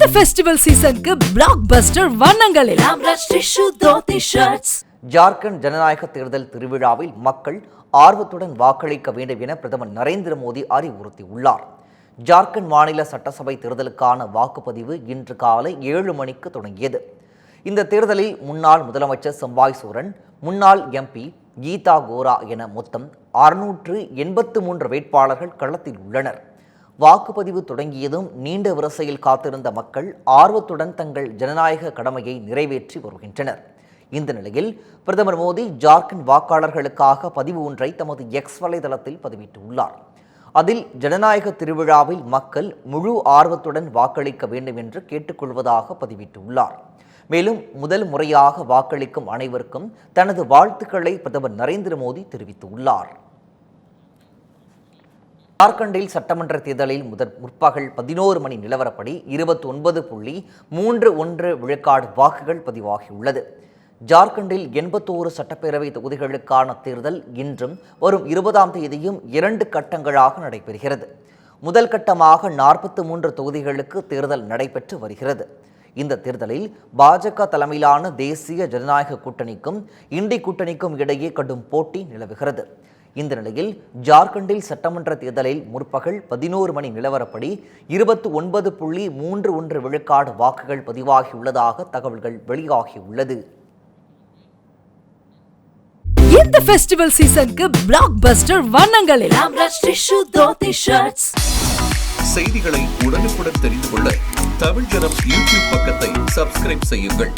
இந்த ஃபெஸ்டிவல் சீசனுக்கு பிளாக் பஸ்டர் வண்ணங்களில். ஜார்க்கண்ட் ஜனநாயக தேர்தல் திருவிழாவில் மக்கள் ஆர்வத்துடன் வாக்களிக்க வேண்டும் என பிரதமர் நரேந்திர மோடி அறிவுறுத்தியுள்ளார். ஜார்க்கண்ட் மாநில சட்டசபை தேர்தலுக்கான வாக்குப்பதிவு இன்று காலை ஏழு மணிக்கு தொடங்கியது. இந்த தேர்தலில் முன்னாள் முதலமைச்சர் செம்பாய் சோரன் முன்னாள் எம்பி கீதா கோரா என மொத்தம் அறுநூற்று எண்பத்து மூன்று வேட்பாளர்கள் களத்தில் உள்ளனர். வாக்குப்பதிவு தொடங்கியதும் நீண்ட வரிசையில் காத்திருந்த மக்கள் ஆர்வத்துடன் தங்கள் ஜனநாயக கடமையை நிறைவேற்றி வருகின்றனர். இந்த நிலையில் பிரதமர் மோடி ஜார்க்கண்ட் வாக்காளர்களுக்காக பதிவு ஒன்றை தமது எக்ஸ் வலைதளத்தில் பதிவிட்டுள்ளார். அதில் ஜனநாயக திருவிழாவில் மக்கள் முழு ஆர்வத்துடன் வாக்களிக்க வேண்டும் என்று கேட்டுக்கொள்வதாக பதிவிட்டுள்ளார். மேலும் முதல் முறையாக வாக்களிக்கும் அனைவருக்கும் தனது வாழ்த்துக்களை பிரதமர் நரேந்திர மோடி தெரிவித்துள்ளார். ஜார்க்கண்டில் சட்டமன்ற தேர்தலில் முதல் முற்பகல் பதினோரு மணி நிலவரப்படி இருபத்தி ஒன்பது புள்ளி மூன்று ஒன்று விழுக்காடு வாக்குகள் பதிவாகியுள்ளது. ஜார்க்கண்டில் எண்பத்தோரு சட்டப்பேரவை தொகுதிகளுக்கான தேர்தல் இன்றும் வரும் இருபதாம் தேதியும் இரண்டு கட்டங்களாக நடைபெறுகிறது. முதல் கட்டமாக நாற்பத்தி மூன்று தொகுதிகளுக்கு தேர்தல் நடைபெற்று வருகிறது. இந்த தேர்தலில் பாஜக தலைமையிலான தேசிய ஜனநாயக கூட்டணிக்கும் இண்டி கூட்டணிக்கும் இடையே கடும் போட்டி நிலவுகிறது. இந்த நிலையில் ஜார்க்கண்டில் சட்டமன்ற தேர்தலில் முற்பகல் பதினோரு மணி நிலவரப்படி இருபத்தி ஒன்பது புள்ளி மூன்று ஒன்று விழுக்காடு வாக்குகள் பதிவாகியுள்ளதாக தகவல்கள் வெளியாகியுள்ளது. இந்த ஃபெஸ்டிவல் சீசனுக்கு பிளாக் பஸ்டர் ஷர்ட்ஸ் செய்திகளை உடனுக்குடன் தெரிந்து கொள்ள தமிழ் ஜனம் யூடியூப் பக்கத்தை சப்ஸ்கிரைப் செய்யுங்கள்.